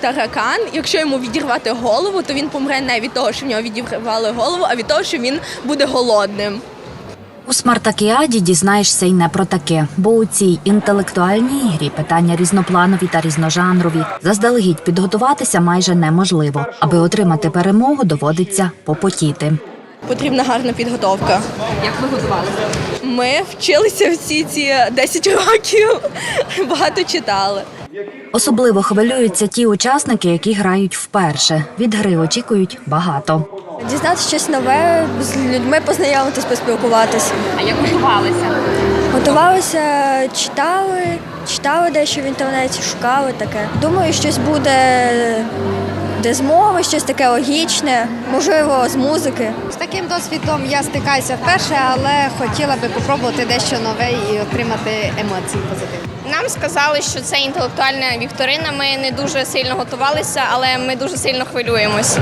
таракан. Якщо йому відірвати голову, то він помре не від того, що в нього відірвали голову, а від того, що він буде голодним. У смартакіаді дізнаєшся й не про таке, бо у цій інтелектуальній грі питання різнопланові та різножанрові. Заздалегідь підготуватися майже неможливо. Аби отримати перемогу, доводиться попотіти. Потрібна гарна підготовка. Як ви готувалися? Ми вчилися всі ці 10 років, багато читали. Особливо хвилюються ті учасники, які грають вперше. Від гри очікують багато. Дізнатися щось нове, з людьми познайомитись, поспілкуватися. А як готувалися? Готувалися, читали, читали дещо в інтернеті, шукали таке. Думаю, щось буде де з мови, щось таке логічне, можливо, з музики. З таким досвідом я стикаюся вперше, але хотіла би попробувати дещо нове і отримати емоції позитивні. Нам сказали, що це інтелектуальна вікторина. Ми не дуже сильно готувалися, але ми дуже сильно хвилюємось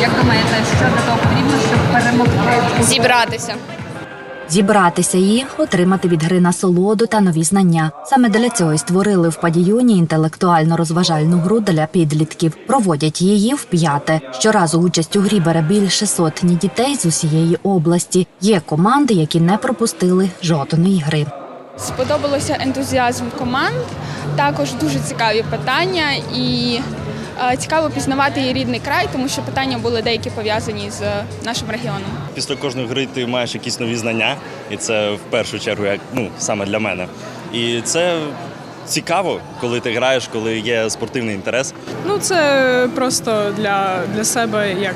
Як думаєте, що для того потрібно, щоб перемогти? зібратися. Зібратися і отримати від гри насолоду та нові знання. Саме для цього й створили в падіюні інтелектуально-розважальну гру для підлітків. Проводять її вп'яте. Щоразу участь у грі бере більше сотні дітей з усієї області. Є команди, які не пропустили жодної гри. Сподобалося ентузіазм команд, також дуже цікаві питання і цікаво пізнавати її рідний край, тому що питання були деякі пов'язані з нашим регіоном. Після кожної гри ти маєш якісь нові знання, і це в першу чергу як ну саме для мене. І це цікаво, коли ти граєш, коли є спортивний інтерес. Ну, це просто для, для себе як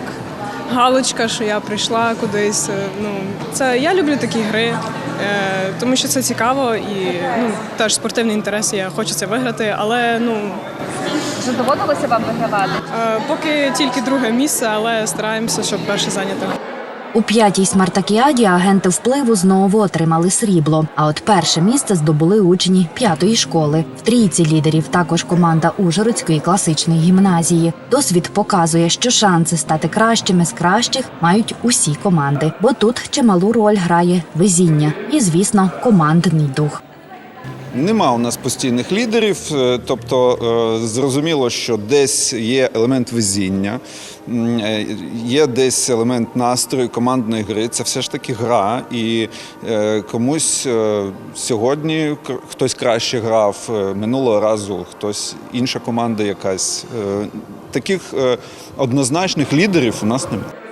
галочка, що я прийшла кудись. Е, Ну, це я люблю такі гри, е, тому що це цікаво і ну, теж спортивний інтерес. Я хочеться виграти, але ну Вже доводилося вам вигравати? е, поки тільки друге місце, але стараємося, щоб перше зайняти. У п'ятій смартакіаді агенти впливу знову отримали срібло. А от перше місце здобули учні п'ятої школи. В трійці лідерів також команда Ужгородської класичної гімназії. Досвід показує, що шанси стати кращими з кращих мають усі команди, бо тут чималу роль грає везіння і, звісно, командний дух. Нема у нас постійних лідерів, е, тобто е, зрозуміло, що десь є елемент везіння, е, є десь елемент настрою командної гри. Це все ж таки гра, і комусь сьогодні хтось краще грав, минулого разу хтось інша команда якась. Таких однозначних лідерів у нас немає.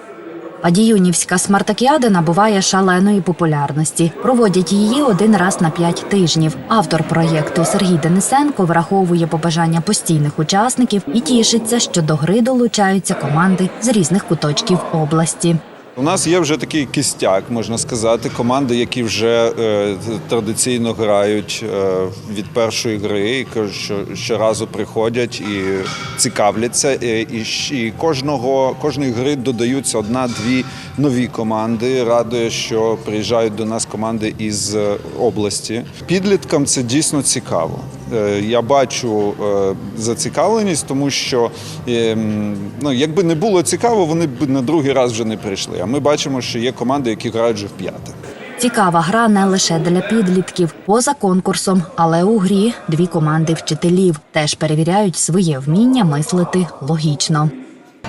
Падіюнівська смартакіада набуває шаленої популярності. Проводять її один раз на п'ять тижнів. Автор проєкту Сергій Денисенко враховує побажання постійних учасників і тішиться, що до гри долучаються команди з різних куточків області. У нас є вже такий кістяк, можна сказати, команди, які вже е, традиційно грають е, від першої гри, і кажуть, що щоразу приходять і цікавляться. Е, і, і кожного кожної гри додаються одна-дві нові команди. Радує, що приїжджають до нас команди із е, області. Підліткам це дійсно цікаво. Е, Я бачу е, зацікавленість, тому що е, ну, якби не було цікаво, вони б на другий раз вже не прийшли. А ми бачимо, що є команди, які грають вже в п'яте. Цікава гра не лише для підлітків, поза конкурсом, але у грі дві команди вчителів теж перевіряють своє вміння мислити логічно.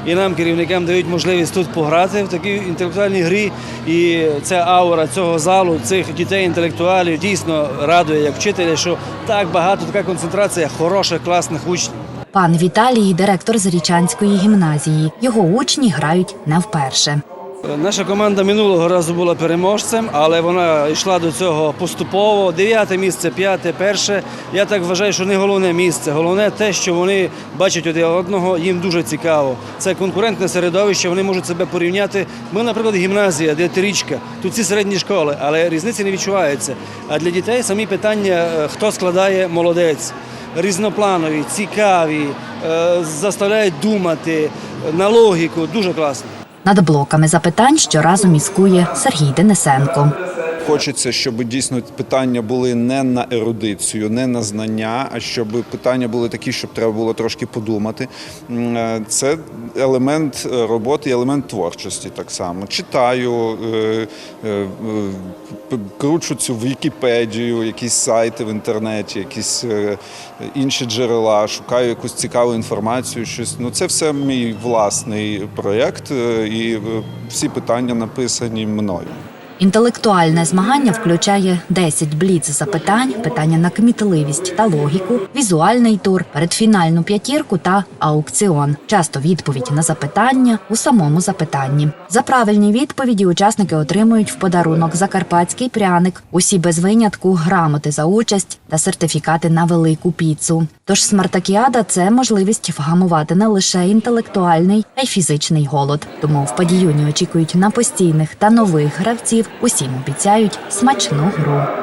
І нам, керівникам, дають можливість тут пограти в такій інтелектуальній грі. І ця аура цього залу, цих дітей інтелектуалів дійсно радує як вчителя, що так багато, така концентрація хороших, класних учнів. Пан Віталій директор Зарічанської гімназії. Його учні грають не вперше. Наша команда минулого разу була переможцем, але вона йшла до цього поступово. Дев'яте місце, п'яте, перше. Я так вважаю, що не головне місце. Головне те, що вони бачать один одного, їм дуже цікаво. Це конкурентне середовище, вони можуть себе порівняти. Ми, наприклад, гімназія, дев'ятирічка, тут ці середні школи, але різниці не відчувається. А для дітей самі питання, е, хто складає молодець. Різнопланові, цікаві, е, заставляють думати на логіку. Дуже класно. Над блоками запитань щоразу міскує Сергій Денисенко. Хочеться, щоб дійсно питання були не на ерудицію, не на знання, а щоб питання були такі, щоб треба було трошки подумати. Е, Це елемент е, роботи, елемент творчості так само. Читаю, е, кручу цю Вікіпедію, якісь сайти в інтернеті, якісь інші джерела, шукаю якусь цікаву інформацію. Щось ну це все мій власний проєкт, і всі питання написані мною. Інтелектуальне змагання включає 10 бліц запитань, питання на кмітливість та логіку, візуальний тур, передфінальну п'ятірку та аукціон. Часто відповідь на запитання у самому запитанні. За правильні відповіді учасники отримують в подарунок закарпатський пряник, усі без винятку, грамоти за участь та сертифікати на велику піцу. Тож смартакіада це можливість вгамувати не лише інтелектуальний, а й фізичний голод. Тому в падіюні очікують на постійних та нових гравців. Усім обіцяють смачну гру.